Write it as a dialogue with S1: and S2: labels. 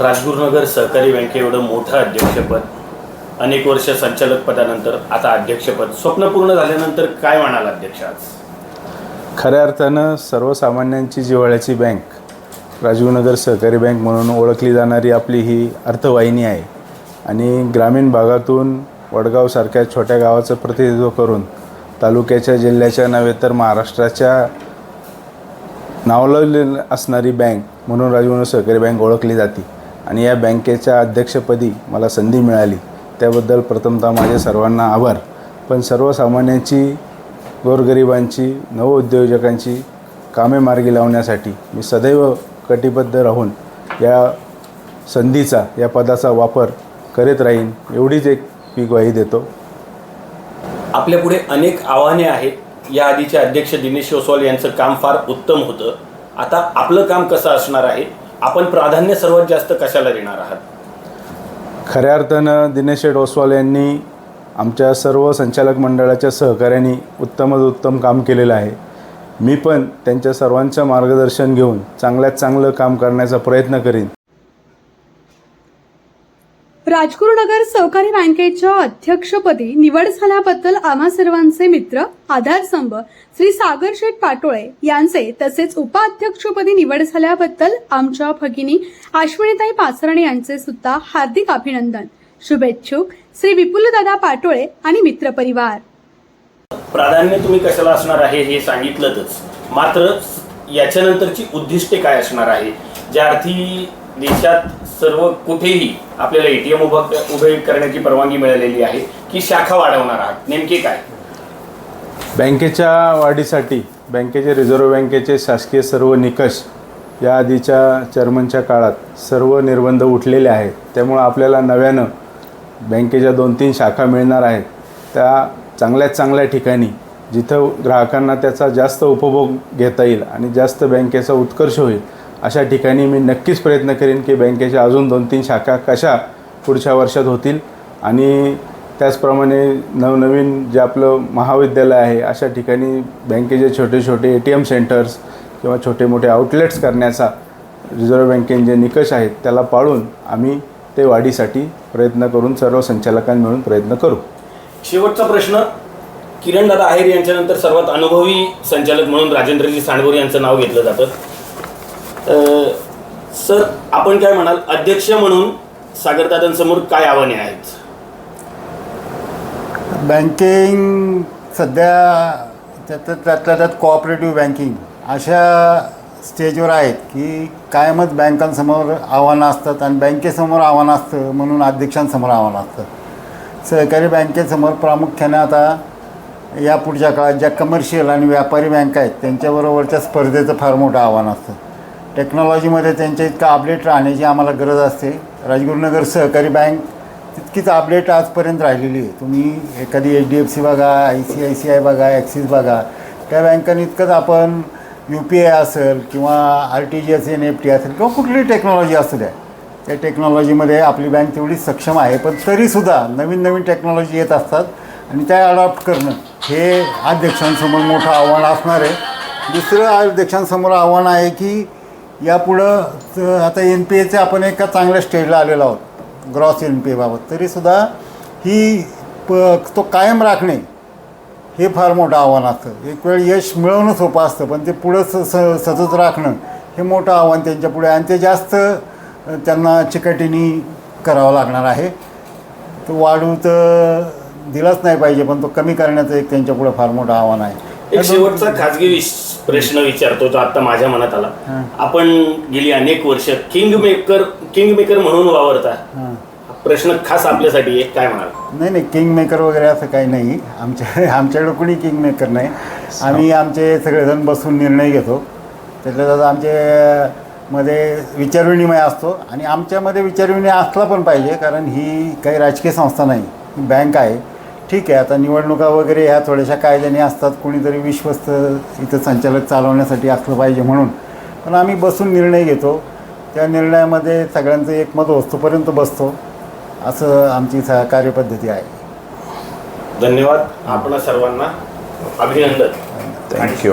S1: राजगुरुनगर सहकारी बँके एवढं मोठं अध्यक्षपद अनेक वर्ष संचालक पदानंतर आता अध्यक्षपद स्वप्न पूर्ण झाल्यानंतर काय म्हणाल अध्यक्ष आज?
S2: खऱ्या अर्थानं सर्वसामान्यांची जिव्हाळ्याची बँक राजीवनगर सहकारी बँक म्हणून ओळखली जाणारी आपली ही अर्थवाहिनी आहे. आणि ग्रामीण भागातून वडगावसारख्या छोट्या गावाचं प्रतिनिधित्व करून तालुक्याच्या जिल्ह्याच्या नव्हे तर महाराष्ट्राच्या नावलौलेली असणारी बँक म्हणून राजीवनगर सहकारी बँक ओळखली जाते. आणि या बँकेच्या अध्यक्षपदी मला संधी मिळाली. त्याबद्दल प्रथमतः माझे सर्वांना आभार. पण सर्वसामान्यांची गोरगरिबांची नवउद्योजकांची कामे मार्गी लावण्यासाठी मी सदैव कटिबद्ध राहून या संधीचा या पदाचा वापर करत राहीन एवढीच एक मी ग्वाही देतो.
S1: आपल्या पुढे अनेक आव्हाने आहेत. या आधीचे अध्यक्ष दिनेश ओसवाल यांचं काम फार उत्तम होतं. आता आपलं काम कसं असणार आहे? आपण प्राधान्य सर्वात जास्त कशाला देणार आहात?
S2: खऱ्या अर्थानं दिनेश शेठ ओसवाल यांनी आमच्या सर्व संचालक मंडळाच्या सहकार्याने उत्तमच उत्तम काम केलेलं आहे. मी पण त्यांच्या सर्वांचं मार्गदर्शन घेऊन चांगल्यात चांगलं काम करण्याचा प्रयत्न करीन.
S3: राजगुरुनगर सहकारी बँकेच्या अध्यक्षपदी निवड झाल्याबद्दल आम्हा सर्वांचे मित्र आधारस्तंभ श्री सागर शेठ पाटोळे यांचे तसेच उपाध्यक्षपदी निवड झाल्याबद्दल आमच्या भगिनी अश्विनीताई पाचरणे यांचे सुद्धा हार्दिक अभिनंदन. शुभेच्छुक. श्री विपुलदादा पाटोळे आणि मित्रपरिवार.
S1: प्राधान्य तुम्ही कशाला असणार आहे हे सांगितलंच मात्र याच्यानंतरची उद्दिष्टे काय असणार आहे? ज्या अर्थी देशात सर्व कुठेही आपल्याला एटीएम उभं उभे करण्याची परवानगी मिळालेली आहे की शाखा वाढवणार आहात. नेमके काय?
S2: बँकेच्या वाढीसाठी बँकेचे रिझर्व्ह बँकेचे शासकीय सर्व निकष या आधीच्या चेअरमनच्या काळात सर्व निर्बंध उठलेले आहेत. त्यामुळं आपल्याला नव्यानं बँकेच्या दोन तीन शाखा मिळणार आहेत. त्या चांगल्यात चांगल्या ठिकाणी जिथं ग्राहकांना त्याचा जास्त उपभोग घेता येईल आणि जास्त बँकेचा उत्कर्ष होईल अशा ठिकाणी मी नक्कीच प्रयत्न करेन की बँकेच्या अजून दोन तीन शाखा कशा पुढच्या वर्षात होतील. आणि त्याचप्रमाणे नवनवीन जे आपलं महाविद्यालय आहे अशा ठिकाणी बँकेचे छोटे छोटे ए टी एम सेंटर्स किंवा छोटे मोठे आउटलेट्स करण्याचा रिझर्व्ह बँकेने जे निकष आहेत त्याला पाळून आम्ही ते वाढीसाठी प्रयत्न करून सर्व संचालकांनी मिळून प्रयत्न करू.
S1: शेवटचा प्रश्न. किरण दादा आहेर यांच्यानंतर सर्वात अनुभवी संचालक म्हणून राजेंद्रजी सांडगोर यांचं नाव घेतलं जातं. सर आपण काय म्हणाल? अध्यक्ष म्हणून सागरदादांसमोर काय आव्हाने आहेत?
S4: बँकिंग सध्या त्यात त्यातल्या त्यात कोऑपरेटिव्ह बँकिंग अशा स्टेजवर आहेत की कायमच बँकांसमोर आव्हानं असतात आणि बँकेसमोर आव्हानं असतं म्हणून अध्यक्षांसमोर आव्हानं असतं सहकारी बँकेसमोर प्रामुख्याने आता या पुढच्या काळात ज्या कमर्शियल आणि व्यापारी बँका आहेत त्यांच्याबरोबरच्या स्पर्धेचं फार मोठं आव्हान असतं. टेक्नॉलॉजीमध्ये त्यांच्या इतकं अपडेट राहण्याची आम्हाला गरज असते. राजगुरुनगर सहकारी बँक तितकीच अपडेट आजपर्यंत राहिलेली आहे. तुम्ही एखादी एच डी एफ सी बघा I C I C I बघा ॲक्सिस बघा त्या बँकांनी इतकंच आपण यू पी आय असेल किंवा R T G S N F T असेल किंवा कुठलीही टेक्नॉलॉजी असू द्या त्या टेक्नॉलॉजीमध्ये आपली बँक तेवढी सक्षम आहे. पण तरीसुद्धा नवीन नवीन टेक्नॉलॉजी येत असतात आणि त्या अडॉप्ट करणं हे अध्यक्षांसमोर मोठं आव्हान असणार आहे. दुसरं अध्यक्षांसमोर आव्हान आहे की यापुढं त- आता एन पी एचे आपण एका चांगल्या स्टेजला आलेलो आहोत ग्रॉस एन पी एबाबत तरीसुद्धा ही प तो कायम राखणे हे फार मोठं आव्हान असतं. एक वेळ यश मिळवणं सोपं असतं पण ते पुढं स स सतत राखणं हे मोठं आव्हान त्यांच्या पुढे आणि ते जास्त अ, त्यांना चिकटीने करावं लागणार आहे. तो वाढू तर दिलाच नाही पाहिजे पण तो कमी करण्याचं एक त्यांच्यापुढे फार मोठं आव्हान आहे.
S1: एक शेवटचा खाजगी विश- प्रश्न विचारतो तो आता माझ्या मनात आला. आपण गेली अनेक वर्ष किंग मेकर किंग मेकर म्हणून वावरता. प्रश्न खास आपल्यासाठी आहे. काय म्हणाल?
S4: नाही नाही किंग मेकर वगैरे असं काही नाही. आमच्या आमच्याकडं कोणी किंग मेकर नाही. आम्ही आमचे सगळेजण बसून निर्णय घेतो. त्यातल्या त्यात आमचे मध्ये विचारविनिमय असतो. आणि आमच्यामध्ये विचारविनिमय असला पण पाहिजे कारण ही काही राजकीय संस्था नाही. ही बँक आहे. ठीक आहे आता निवडणुका वगैरे ह्या थोड्याशा कायद्याने असतात. कोणीतरी विश्वस्त इथं संचालक चालवण्यासाठी असलं पाहिजे म्हणून. पण आम्ही बसून निर्णय घेतो. त्या निर्णयामध्ये सगळ्यांचं एकमत होस्तोपर्यंत बसतो. असं आमची सा कार्यपद्धती आहे.
S1: धन्यवाद. आपण सर्वांना अभिनंदन.
S2: थँक्यू